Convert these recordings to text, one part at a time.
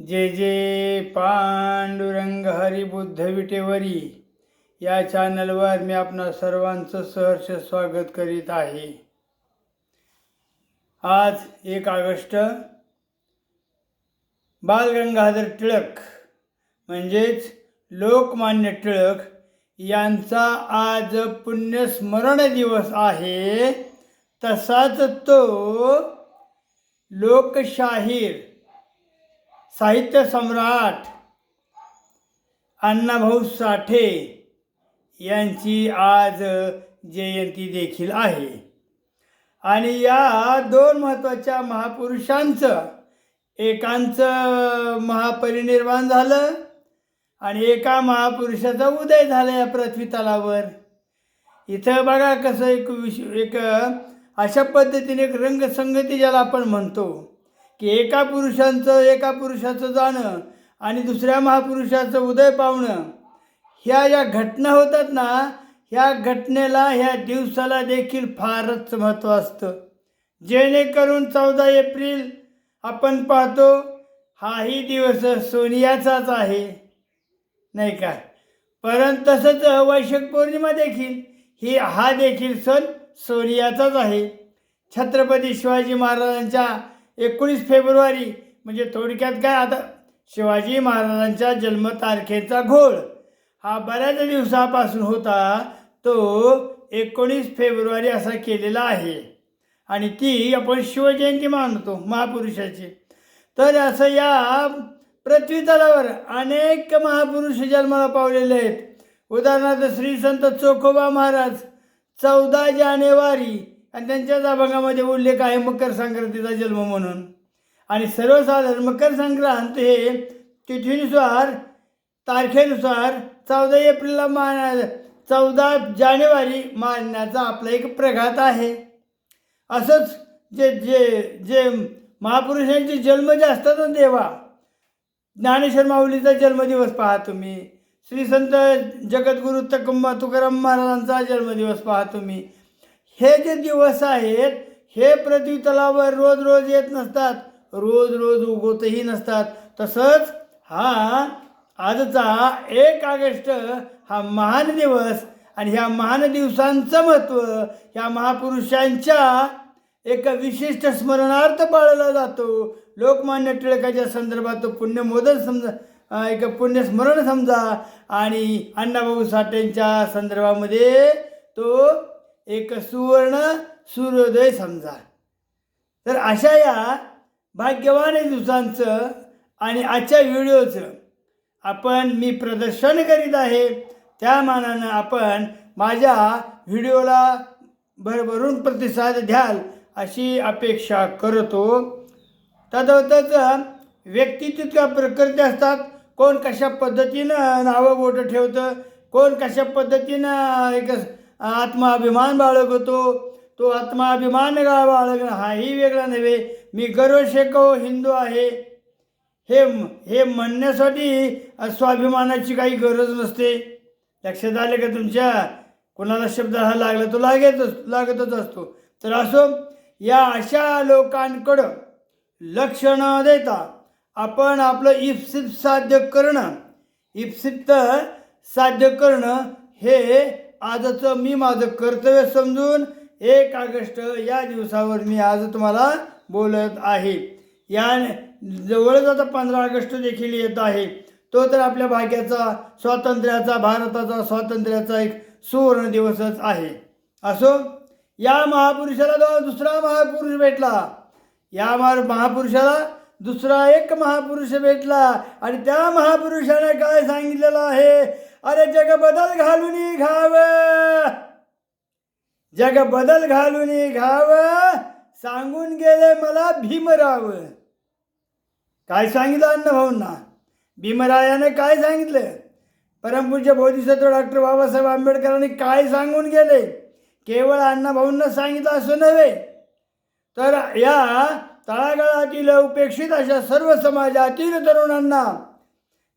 जे जे पांडुरंग हरिबुद्ध विटेवरी या चॅनलवर मी आपणा सर्वांचं सहर्ष स्वागत करीत आहे. आज एक ऑगस्ट बालगंगाधर टिळक म्हणजेच लोकमान्य टिळक यांचा आज पुण्यस्मरण दिवस आहे. तसाच तो लोकशाहीर साहित्य सम्राट अण्णाभाऊ साठे यांची आज जयंती देखील आहे. आणि या दोन महत्त्वाच्या महापुरुषांचं एकांचं महापरिनिर्वाण झालं आणि एका महापुरुषाचा उदय झाला या पृथ्वी तलावर. इथं बघा कसं एक विश एक अशा पद्धतीने एक रंगसंगती ज्याला आपण म्हणतो. की एका पुरुषांचं एका पुरुषाचं जाणं आणि दुसऱ्या महापुरुषाचं उदय पावणं ह्या ज्या घटना होतात ना ह्या घटनेला ह्या दिवसाला देखील फारच महत्त्व असतं. जेणेकरून चौदा एप्रिल आपण पाहतो हाही दिवस सोनियाचाच आहे नाही का? परंतु तसंच वैशाख पौर्णिमा देखील ही हा देखील सण सोनियाचाच आहे. छत्रपती शिवाजी महाराजांच्या एकोणीस फेब्रुवारी म्हणजे थोडक्यात काय आता? शिवाजी महाराजांच्या जन्मतारखेचा घोळ. हा बऱ्याच दिवसापासून होता तो एकोणीस फेब्रुवारी असा केलेला आहे. आणि ती आपण शिवजयंती मानतो महापुरुषाची. तर असं या पृथ्वीतलावर अनेक महापुरुष जन्माला पावलेले आहेत. उदाहरणार्थ श्री संत चोखोबा महाराज चौदा जानेवारी आणि त्यांच्याच अभंगामध्ये उल्लेख आहे मकर संक्रांतीचा जन्म म्हणून. आणि सर्वसाधारण मकर संक्रांत हे तिथीनुसार तारखेनुसार चौदा एप्रिलला मान चौदा जानेवारी मानण्याचा आपला एक प्रघात आहे. असंच जे जे जे महापुरुषांचे जन्म जे असतात ना देवा ज्ञानेश्वर माऊलीचा जन्मदिवस पहा तुम्ही. श्री संत जगद्गुरु तकम्मा तुकाराम महाराजांचा जन्मदिवस पहा तुम्ही. हे जे दिवस आहेत हे पृथ्वी तलावर रोज रोज येत नसतात. रोज रोज उगवतही नसतात. तसंच हा आजचा एक ऑगस्ट हा महान दिवस आणि ह्या महान दिवसांचं महत्त्व ह्या महापुरुषांच्या एक विशिष्ट स्मरणार्थ पाळला जातो. लोकमान्य टिळकाच्या संदर्भात तो पुण्यमोदन समजा एक पुण्यस्मरण समजा आणि अण्णाभाऊ साठेंच्या संदर्भामध्ये तो एक सुवर्ण सूर्योदय समजा. तर अशा या भाग्यवान दिवसांचं आणि आजच्या व्हिडिओचं आपण मी प्रदर्शन करीत आहे त्या मानानं आपण माझ्या व्हिडिओला भरभरून प्रतिसाद द्याल अशी अपेक्षा करतो. तदवतच व्यक्ती तितक्या प्रकृती असतात कोण कशा पद्धतीनं नावं बोटं ठेवतं कोण कशा पद्धतीनं एक आत्माभिमान बाळगतो तो आत्माभिमान गा बाळगणं हाही वेगळा नव्हे. मी गर्व शेको हिंदू आहे. हे हे म्हणण्यासाठी स्वाभिमानाची काही गरज नसते. लक्षात आले का तुमच्या? कोणाला शब्द हा लागला तो लागतच लागतच असतो. तर असो या अशा लोकांकडं लक्ष न देता आपण आपलं इप्सित साध्य करणं इप्सित साध्य करणं हे आजचं मी माझं कर्तव्य समजून एक ऑगस्ट या दिवसावर मी आज तुम्हाला बोलत आहे. या जवळच आता पंधरा ऑगस्ट देखील येत आहे. तो तर आपल्या भाग्याचा स्वातंत्र्याचा भारताचा स्वातंत्र्याचा एक सुवर्ण दिवसच आहे. असो या महापुरुषाला जो दुसरा महापुरुष भेटला या महा महापुरुषाला दुसरा एक महापुरुष भेटला आणि त्या महापुरुषाने काय सांगितलेलं आहे? अरे जग बदल घालून घाव. जग बदल घालून घाव. सांगून गेले मला भीमराव. काय सांगितलं अण्णाभाऊंना भीमरायानं काय सांगितलं? परमपूज्य बोधिसत्व डॉक्टर बाबासाहेब आंबेडकरांनी काय सांगून गेले? केवळ अण्णाभाऊंना सांगितलं असं नव्हे. तर या तळागाळातील उपेक्षित अशा सर्व समाजातील तरुणांना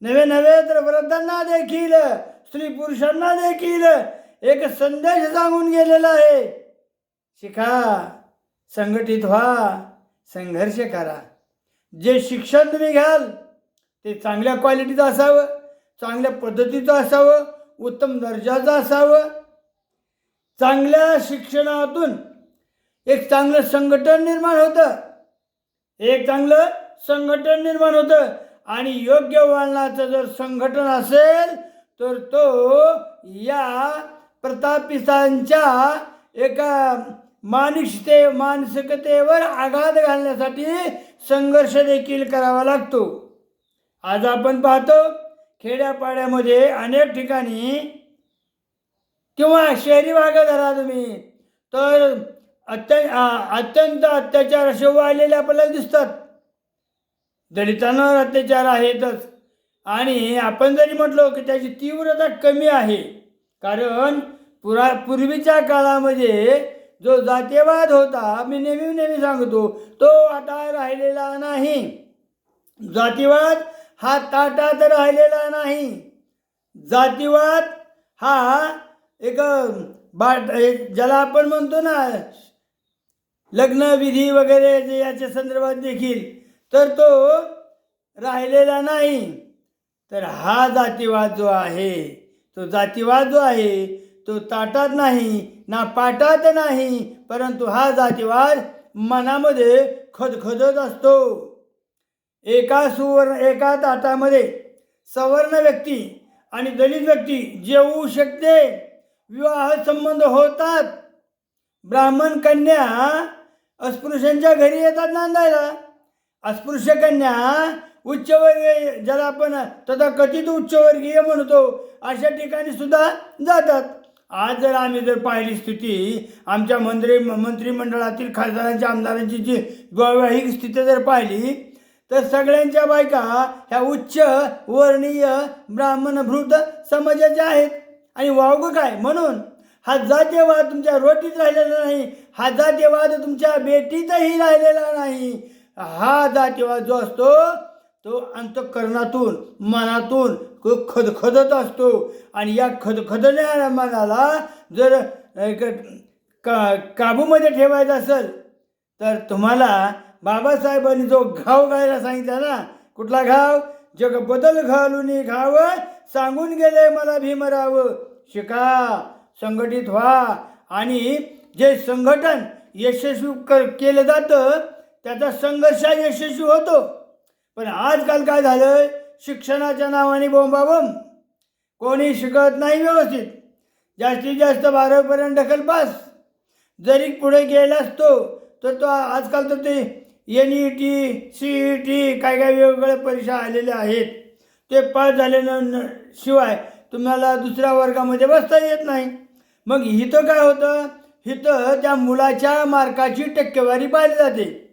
नवे नवे तर वृद्धांना देखील स्त्री पुरुषांना देखील एक संदेश सांगून गेलेला आहे. शिका संघटित व्हा संघर्ष करा. जे शिक्षण तुम्ही घ्याल ते चांगल्या क्वालिटीचं असावं चांगल्या पद्धतीचं असावं उत्तम दर्जाचं असावं. चांगल्या शिक्षणातून एक चांगलं संघटन निर्माण होतं. एक चांगलं संघटन निर्माण होतं. आणि योग्य वळणाचं जर संघटन असेल तर तो या प्रतापितांच्या एका मानसिकते मानसिकतेवर आघात घालण्यासाठी संघर्ष देखील करावा लागतो. आज आपण पाहतो खेड्यापाड्यामध्ये अनेक ठिकाणी किंवा शहरी भागात धरा तुम्ही तर अत्य अत्यंत अत्याचार असे वाढलेले आपल्याला दिसतात. दलितांवर अत्याचार आहेतच. आणि आपण जरी म्हटलो की त्याची तीव्रता कमी आहे कारण पुरा पूर्वीच्या काळामध्ये जो जातीयवाद होता मी नेहमी नेहमी सांगतो तो आता राहिलेला नाही. जातीवाद हा ताटात राहिलेला नाही. जातीवाद हा एक बाट एक ज्याला आपण म्हणतो ना लग्नविधी वगैरे याच्या संदर्भात देखील तर तो राहिलेला नाही. तर हा जातीवाद जो आहे तो जातीवाद जो आहे तो ताटात नाही ना पाटात नाही परंतु हा जातीवाद मनामध्ये खदखदत असतो. एका सुवर्ण एका ताटामध्ये सवर्ण व्यक्ती आणि दलित व्यक्ती जेवू शकते. विवाह संबंध होतात. ब्राह्मण कन्या अस्पृश्यांच्या घरी येतात नांदायला. अस्पृश्य कन्या उच्चवर्गीय ज्याला आपण तथाकथित उच्चवर्गीय म्हणतो अशा ठिकाणी सुद्धा जातात. आज जर आम्ही जर पाहिली स्थिती आमच्या मंत्री मंत्रिमंडळातील खासदारांच्या आमदारांची जी वैवाहिक स्थिती जर पाहिली तर सगळ्यांच्या बायका ह्या उच्च वर्णीय ब्राह्मणभृत समाजाच्या आहेत. आणि वावगं काय? म्हणून हा जातीयवाद तुमच्या रोटीत राहिलेला नाही हा जातीयवाद तुमच्या बेटीतही राहिलेला नाही. हा जातीयवाद जो असतो तो अंतकरणातून मनातून खदखदत असतो. आणि या खदखदण्याच्या मनाला जर का काबूमध्ये ठेवायचं असेल तर तुम्हाला बाबासाहेबांनी जो घाव गायला सांगितला ना कुठला घाव? जग बदल घालून घाव सांगून गेले मला भीमराव. शिका संघटित व्हा. आणि जे संघटन यशस्वी कर केलं जातं त्याचा संघर्ष यशस्वी होतो. पण आजकाल काय झालं शिक्षणाच्या नावाने बोंबाबोंब. कोणी शिकत नाही व्यवस्थित. जास्तीत जास्त बारावीपर्यंत ढकल पास. जरी पुढे गेला असतो तर तो आजकाल तर ते N E T C E T काय काय वेगवेगळ्या परीक्षा आलेल्या आहेत. ते पास झाल्यानं शिवाय तुम्हाला दुसऱ्या वर्गामध्ये बसता येत नाही. मग इथं काय होतं? इथं त्या मुलाच्या मार्काची टक्केवारी पाहिली जाते.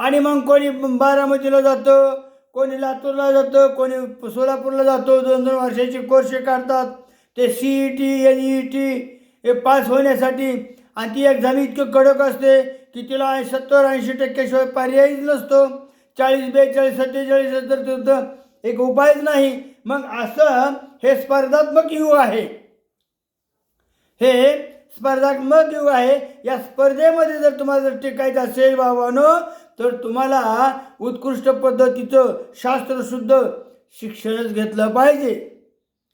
आणि मग कोणी बारामतीला जातं कोणी लातूरला जातं कोणी सोलापूरला जातो दोन दोन वर्षाचे कोर्स काढतात. ते C E T N E T हे पास होण्यासाठी आणि ती एक्झाम इतकं कडक असते की तिला सत्तर ऐंशी टक्क्याशिवाय पर्यायच नसतो. चाळीस बेचाळीस सत्तेचाळीस तर तिथं एक उपायच नाही. मग असं हे स्पर्धात्मक युग आहे. हे स्पर्धात्मक युग आहे. या स्पर्धेमध्ये जर तुम्हाला जर टिकायचं असेल बाबानो तर तुम्हाला उत्कृष्ट पद्धतीचं शास्त्रशुद्ध शिक्षणच घेतलं पाहिजे.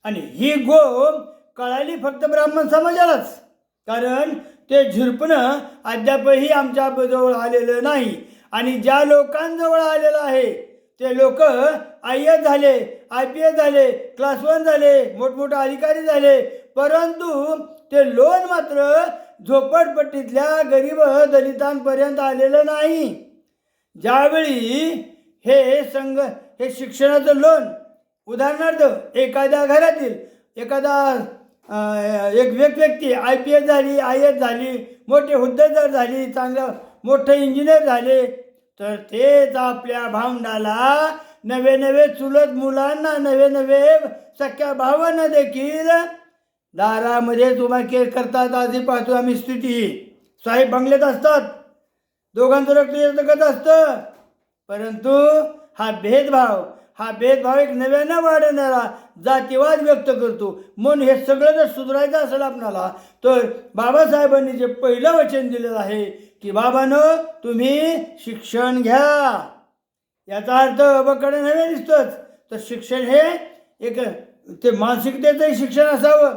आणि ही गोम कळाली फक्त ब्राह्मण समाजालाच. कारण ते झिरपणं अद्यापही आमच्या जवळ आलेलं नाही. आणि ज्या लोकांजवळ आलेलं आहे ते लोक आय एस झाले आय पी एस झाले क्लास वन झाले मोठमोठे अधिकारी झाले परंतु ते लोन मात्र झोपडपट्टीतल्या गरीब दलितांपर्यंत आलेलं नाही. ज्यावेळी हे संघ हे शिक्षणाचं लोन उदाहरणार्थ एखाद्या घरातील एखादा एक व्यक् व्यक्ती आय पी एस झाली आय एस झाली मोठे हुद्देदार झाली चांगलं मोठं इंजिनियर झाले तर तेच आपल्या भावंडाला नवे नवे चुलत मुलांना नवे नवे सख्या भावांना देखील दारामध्ये तुम्हा केस करतात. आधी पाहतो आम्ही स्थिती. साहेब बंगल्यात असतात. दोघांचं रक्त एकच असतं. परंतु हा भेदभाव हा भेदभाव एक नव्यानं वाढवणारा जातीवाद व्यक्त करतो. म्हणून हे सगळं जर सुधारायचं असेल आपणाला तर बाबासाहेबांनी जे पहिलं वचन दिलेलं आहे की बाबानं तुम्ही शिक्षण घ्या. याचा अर्थ अबकडे नव्हे दिसतंच. तर शिक्षण हे एक ते मानसिकतेचं शिक्षण असावं.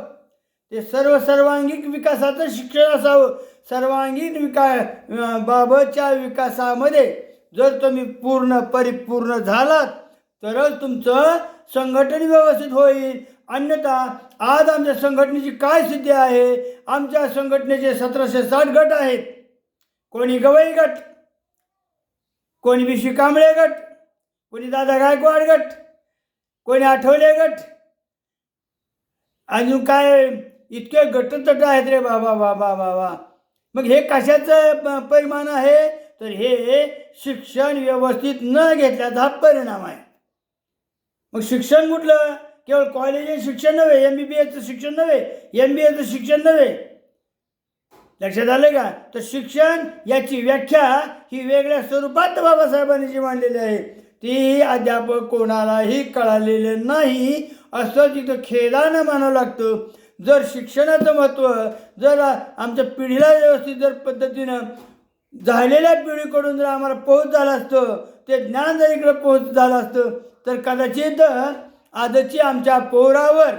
ते सर्व सर्वांगीण विकासाचं शिक्षण असावं. सर्वांगीण विका बाबतच्या विकासामध्ये जर तुम्ही पूर्ण परिपूर्ण झालात तरच तुमचं संघटन व्यवस्थित होईल. अन्यथा आज आमच्या संघटनेची काय स्थिती आहे? आमच्या संघटनेचे सतराशे साठ गट आहेत. कोणी गवई गट? कोणी विशी कांबळे गट? कोणी दादा गायकवाड गट? कोणी आठवले गट? अजून काय इतके गटतट आहेत रे बाबा बाबा बाबा. मग हे कशाचं प- परिमाण आहे? तर हे शिक्षण व्यवस्थित न घेतल्याचा हा परिणाम आहे. मग शिक्षण कुठलं? केवळ कॉलेज शिक्षण नव्हे एम बी बी एचं शिक्षण नव्हे एम बी एचं शिक्षण नव्हे. लक्षात आलं का? तर शिक्षण याची व्याख्या ही वेगळ्या स्वरूपात बाबासाहेबांनी जी मांडलेली आहे. ती अध्यापक कोणालाही कळालेलं नाही असं तिथं खेदानं मानावं लागतं. जर शिक्षणाचं महत्त्व जर आमच्या पिढीला व्यवस्थित जर पद्धतीनं झालेल्या पिढीकडून जर आम्हाला पोहोच झालं असतं ते ज्ञान जर इकडं पोहोच झालं असतं तर कदाचित आजची आमच्या पोरावर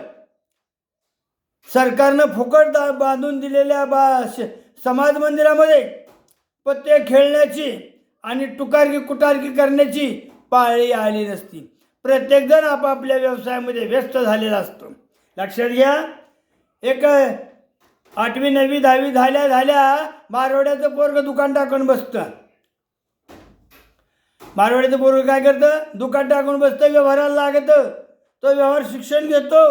सरकारनं फुकट दा बांधून दिलेल्या बा समाज मंदिरामध्ये पत्ते खेळण्याची आणि टुकारकी कुटारकी करण्याची पाळी आली नसती. प्रत्येकजण आपापल्या व्यवसायामध्ये व्यस्त झालेला असतो. लक्षात घ्या. एक आठवी नववी दहावी झाल्या झाल्या मारवाड्याचं पोरग दुकान टाकून बसतं. मारवाड्याचं पोरग काय करतं? दुकान टाकून बसतं व्यवहाराला लागतं. तो व्यवहार शिक्षण घेतो.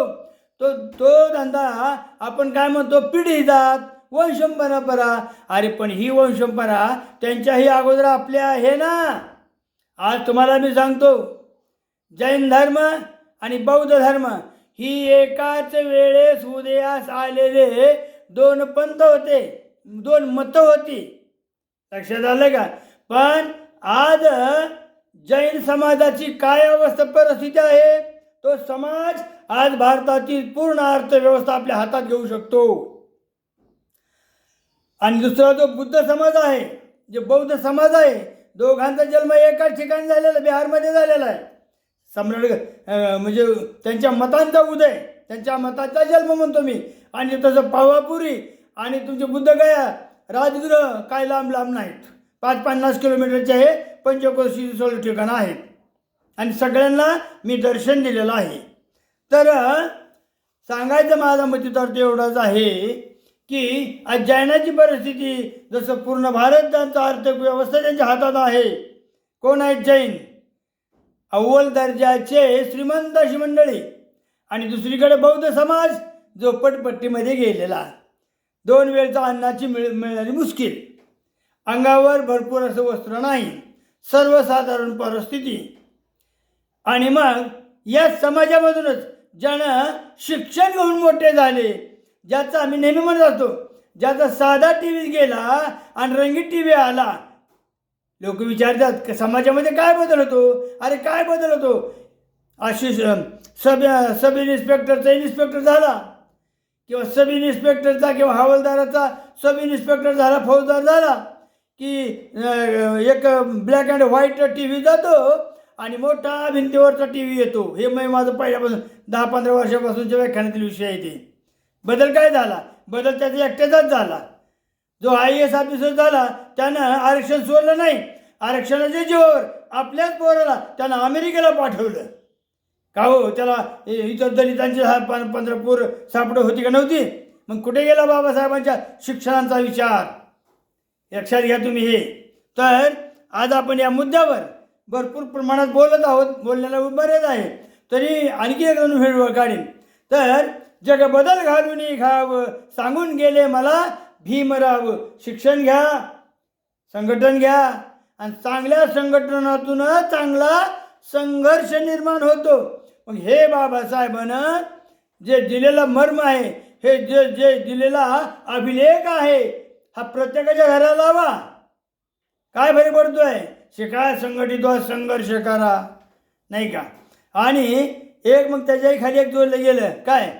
तो तो धंदा आपण काय म्हणतो? पिढी जात वंशपरंपरा अरे पण ही वंशंपरा त्यांच्याही अगोदर आपल्या आहे ना? आज तुम्हाला मी सांगतो. जैन धर्म आणि बौद्ध धर्म ही एकाच वेळेस उदयास आलेले दोन पंथ होते. दोन मतं होती. लक्षात आलं का? पण आज जैन समाजाची काय अवस्था परिस्थिती आहे? तो समाज आज भारताची पूर्ण अर्थव्यवस्था आपल्या हातात घेऊ शकतो. आणि दुसरा जो बुद्ध समाज आहे जे बौद्ध समाज आहे दोघांचा जन्म एकाच ठिकाणी झालेला आहे, बिहारमध्ये झालेला आहे. सम्राट म्हणजे त्यांच्या मतांचा उदय त्यांच्या मताचा जन्म म्हणतो मी. आणि तसं पावापुरी आणि तुमचे बुद्धगया राजगृह काय लांब लांब नाहीत. पाच पन्नास किलोमीटरचे हे पंचकोशी सोळ ठिकाणं आहेत. आणि सगळ्यांना मी दर्शन दिलेलं आहे. तर सांगायचं माझा मतितार्थ एवढाच आहे की आज जैनाची परिस्थिती जसं पूर्ण भारत त्यांचा आर्थिक व्यवस्था त्यांच्या हातात आहे. कोण आहेत जैन? अव्वल दर्जाचे श्रीमंत अशी मंडळी. आणि दुसरीकडे बौद्ध समाज जो पटपट्टीमध्ये गेलेला दोन वेळचा अन्नाची मिळ मिळणारी मुश्किल. अंगावर भरपूर असं वस्त्र नाही. सर्वसाधारण परिस्थिती. आणि मग या समाजामधूनच ज्यानं शिक्षण घेऊन मोठे झाले ज्याचा आम्ही नेहमी म्हणत असतो. ज्याचा साधा टी व्ही गेला आणि रंगीत टी व्ही आला लोक विचारतात की समाजामध्ये काय बदल होतो? अरे काय बदल होतो? आशिष सब सब इन्स्पेक्टरचा इन्स्पेक्टर झाला. किंवा सब इन्स्पेक्टरचा किंवा हवालदाराचा सब इन्स्पेक्टर झाला फौजदार झाला. की एक black and white T V जातो आणि मोठा भिंतीवरचा टी व्ही येतो. हे मग माझं पहिल्यापासून दहा पंधरा वर्षापासूनच्या व्याख्यानातील विषय आहे ते. बदल काय झाला? बदल त्याचा एकट्याचाच झाला. जो आय एस ऑफिसर झाला त्यानं आरक्षण सोडलं नाही. आरक्षणाच्या जीवावर आपल्याच पोराला त्यानं अमेरिकेला पाठवलं. का हो त्याला इतर दलितांची पं पंधरा पोर सापडं होती का नव्हती? मग कुठे गेला बाबासाहेबांच्या शिक्षणाचा विचार? लक्षात घ्या तुम्ही हे. तर आज आपण या मुद्द्यावर भरपूर प्रमाणात बोलत आहोत. बोलण्याला बरेच आहे. तरी आणखी एक दोन व्हिडिओ काढीन. तर जग बदल घालून घाव सांगून गेले मला भीमराव शिक्षण घ्या संघटन घ्या. आणि चांगल्या संघटनातून चांगला संघर्ष निर्माण होतो. मग हे बाबासाहेबानं जे दिलेला मर्म आहे हे जे जे दिलेला अभिलेख आहे हा प्रत्येकाच्या घराला लावा. काय भरी पडतोय? शिकाय संघटित व्हा, संघर्ष करा. नाही का? आणि एक मग त्याच्याही खाली एक जोडलं गेलं. काय?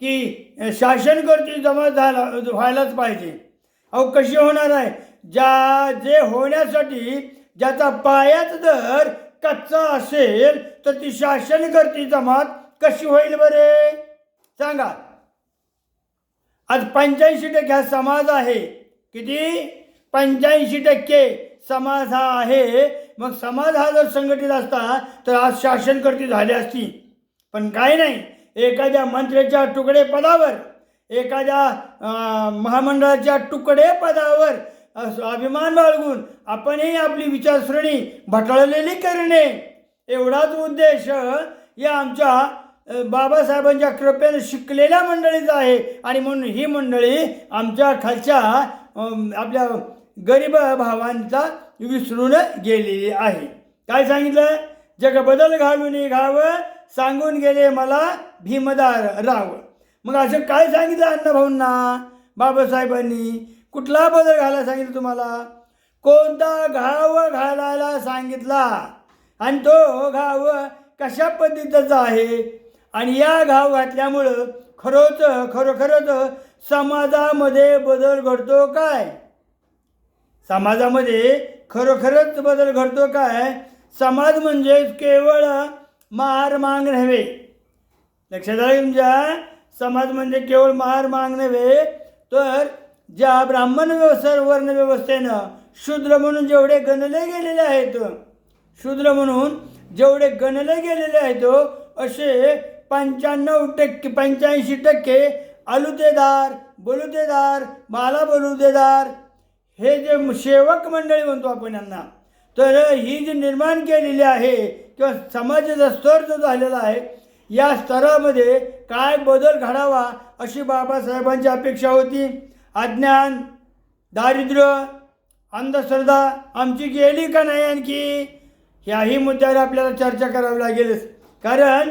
की शासन करती जमा झाला व्हायलाच पाहिजे. अहो कशी होणार आहे? ज्या जे होण्यासाठी ज्याचा पायाच दर कच्चा असेल तर ती शासन करती जमात कशी होईल बरे? सांगा. आज पंच्याऐंशी टक्के हा समाज आहे. किती? पंच्याऐंशी टक्के समाज हा आहे. मग समाज हा जर संघटित असता तर आज शासनकर्ती झाली असती. पण काय नाही. एखाद्या मंत्र्याच्या तुकडे पदावर एखाद्या महामंडळाच्या तुकडे पदावर अभिमान बाळगून आपणही आपली विचारसरणी भटळलेली करणे. एवढाच उद्देश या आमच्या बाबासाहेबांच्या कृपेने शिकलेल्या मंडळीचा आहे. आणि म्हणून ही मंडळी आमच्या खालच्या आपल्या गरीब भावांचा विसरून गेलेली आहे. काय सांगितलं? जग बदल घालून घावं सांगून गेले मला भीमदार राव मग असं काय सांगितलं अण्णाभाऊंना बाबासाहेबांनी? कुठला बदल घालायला सांगितलं तुम्हाला? कोणता घाव घालायला सांगितला? आणि तो घाव कशा पद्धतीचा आहे? आणि या घाव घातल्यामुळं खरोच खरोखरच समाजामध्ये बदल घडतो काय? समाजामध्ये खरोखरच बदल घडतो काय? समाज म्हणजे केवळ मार मांग नव्हे. लक्षात आलं तुमच्या? समाज म्हणजे केवळ मार मांग नव्हे तर ज्या ब्राह्मण व्यवस्था वर्ण व्यवस्थेनं शूद्र म्हणून जेवढे गणले गेलेले आहेत शूद्र म्हणून जेवढे गणले गेलेले आहेत असे पंच्याण्णव टक्के पंच्याऐंशी टक्के आलुतेदार बलुतेदार माला बलुतेदार हे जे सेवक मंडळी म्हणतो आपण यांना तर ही जी निर्माण केलेली आहे किंवा समाजाचा स्तर जो झालेला आहे या स्तरामध्ये काय बदल घडावा अशी बाबासाहेबांची अपेक्षा होती. अज्ञान दारिद्र्य अंधश्रद्धा आमची गेली का नाही आणखी? ह्याही मुद्द्यावर आपल्याला चर्चा करावी लागेलच कारण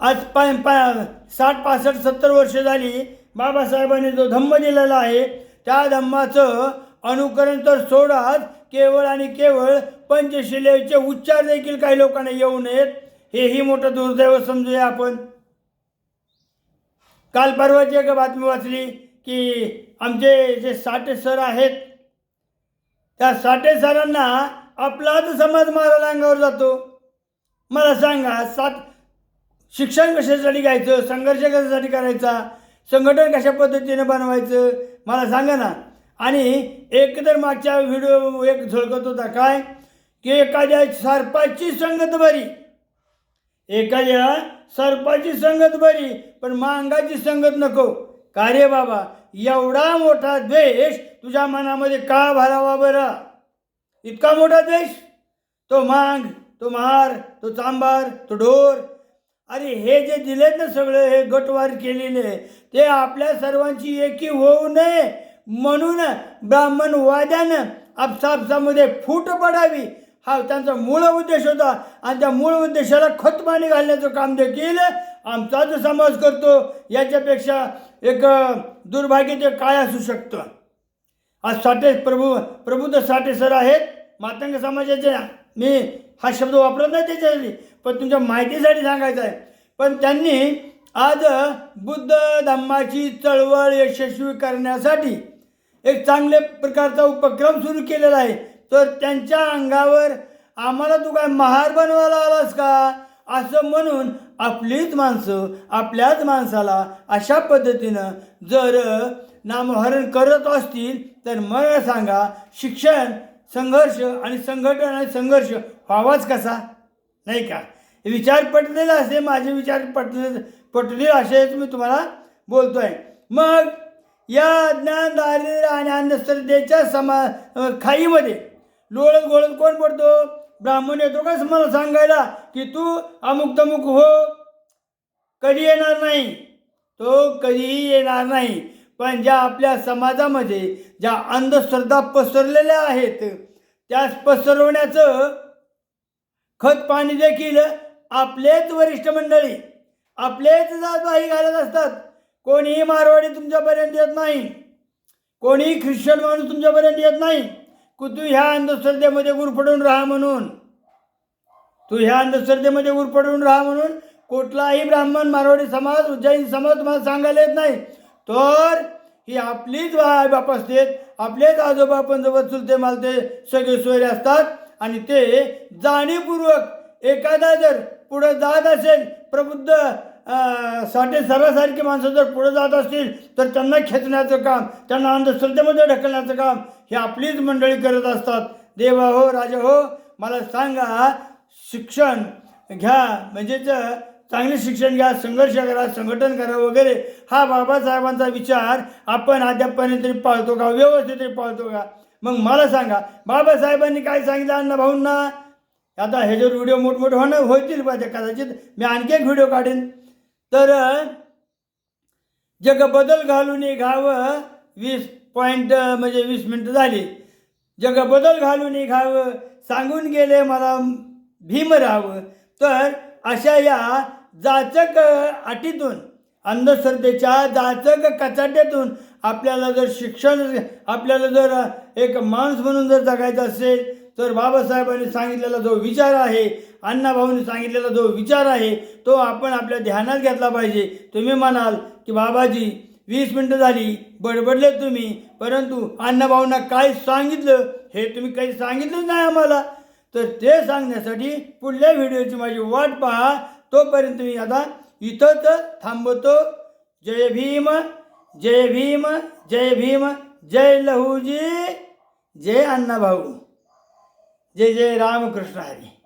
आज पा पा साठ पासष्ट सत्तर वर्ष झाली बाबासाहेबांनी जो धम्म दिलेला आहे त्या धम्माचं अनुकरण तर सोडाच केवळ आणि केवळ पंचशिलेचे उच्चार देखील काही लोकांना येऊ नयेत. हेही मोठं दुर्दैव समजूया आपण. काल परवाची एक बातमी वाचली की आमचे जे साठे सर आहेत त्या साठे सरांना आपलाच समाज मारायला अंगावर जातो. मला सांगा सात शिक्षण कशासाठी घ्यायचं संघर्ष कशासाठी करायचा संघटन कशा पद्धतीने बनवायचं मला सांगा ना. आणि एक तर मागच्या व्हिडिओ एक झळकत होता काय की एखाद्या सरपाची संगत बरी एखाद्या सर्पाची संगत बरी पण मांगाची संगत नको. का रे बाबा? एवढा मोठा द्वेष तुझ्या मनामध्ये का भरावा बरं? इतका मोठा द्वेष? तो मांग तो मार तो चांबार तो ढोर. अरे हे जे दिलेत ना सगळं हे गटवार केलेले ते आपल्या सर्वांची एकी होऊ नये. म्हणून ब्राह्मणवाद्यानं आपसापसामध्ये फूट पडावी. हा त्यांचा मूळ उद्देश होता. आणि त्या मूळ उद्देशाला खतपाणी घालण्याचं काम देखील आमचा जो समाज करतो याच्यापेक्षा एक दुर्भाग्य ते काय असू शकतं? आज साठे प्रभू प्रबुद्ध साठे सर आहेत. मातंग समाजाचे मी हा शब्द वापरत नाही त्याच्यासाठी पण तुमच्या माहितीसाठी सांगायचं आहे. पण त्यांनी आज बुद्ध धम्माची चळवळ यशस्वी करण्यासाठी एक चांगल्या प्रकारचा उपक्रम सुरू केलेला आहे. तर त्यांच्या अंगावर आम्हाला तू काय महार बनवायला आलास का? असं म्हणून आपलीच माणसं आपल्याच माणसाला अशा पद्धतीनं जर नामहरण करत असतील तर मला सांगा शिक्षण संघर्ष आणि संघटन आणि संघर्ष व्हावाच कसा? नाही का? विचार पटलेला असे माझे विचार पटले पटले असे मी तुम्हाला बोलतो आहे मग या ज्ञान दारिद्र्य आणि अंधश्रद्धेच्या समा खाईमध्ये लोळत गोळत कोण पडतो? ब्राह्मण येतो का मला सांगायला? की तू अमुक तमुक हो. कधी येणार नाही? तो कधीही येणार नाही. पण ज्या आपल्या समाजामध्ये ज्या अंधश्रद्धा पसरलेल्या आहेत त्यास पसरवण्याचं खत पाणी देखील आपलेच वरिष्ठ मंडळी आपलेच जातबाही घालत असतात. कोणीही मारवाडी तुमच्यापर्यंत येत नाही. कोणीही ख्रिश्चन माणूस तुमच्यापर्यंत येत नाही. तू ह्या अंधश्रद्धेमध्ये गुरफडून राहा म्हणून. तू ह्या अंधश्रद्धेमध्ये गुरफडून राहा म्हणून. कुठलाही ब्राह्मण मारवाडी समाज जैन समाज तुम्हाला सांगायला येत नाही. तर ही आपलीच आई बाप असते आपलेच आजोबा पंजोबा चुलते मालते सगळे सोयरे असतात. आणि ते जाणीवपूर्वक एखादा जर पुढं जात असेल प्रबुद्ध साठे सरासारखी माणसं जर पुढे जात असतील तर त्यांना खेचण्याचं काम त्यांना अंधश्रद्धेमध्ये ढकलण्याचं काम हे आपलीच मंडळी करत असतात. देवा हो राजा हो मला सांगा शिक्षण घ्या म्हणजेच चांगले शिक्षण घ्या संघर्ष करा संघटन करा वगैरे हा बाबासाहेबांचा विचार आपण अद्यापपर्यंत तरी पाळतो का? व्यवस्थित तरी पाळतो का? मग मला सांगा बाबासाहेबांनी काय सांगितलं अण्णा भाऊंना? आता ह्याच्यावर व्हिडिओ मोठमोठे होणं होतील पाहिजे कदाचित मी आणखी एक व्हिडिओ काढेन. तर जग बदल घालून घावं वीस पॉईंट म्हणजे वीस मिनटं झाली. जग बदल घालून घावं सांगून गेले मला भीम राहावं. तर अशा या जाचक अटीतून अंधश्रद्धेच्या जाचक कचाट्यातून आपल्याला जर शिक्षण आपल्याला जर एक माणूस म्हणून जर जगायचं असेल तर बाबासाहेबांनी सांगितलेला जो विचार आहे अण्णाभाऊंनी सांगितलेला जो विचार आहे तो आपण आपल्या ध्यानात घेतला पाहिजे. तुम्ही म्हणाल की बाबाजी वीस मिनटं झाली बडबडले तुम्ही. परंतु अण्णाभाऊंना काय सांगितलं हे तुम्ही काही सांगितलंच नाही आम्हाला. तर ते सांगण्यासाठी पुढल्या व्हिडिओची माझी वाट पहा. तोपर्यंत मी आता इथंच थांबवतो जय भीम जय भीम जय भीम जय लहूजी जय अण्णाभाऊ. जय जय रामकृष्ण हरी.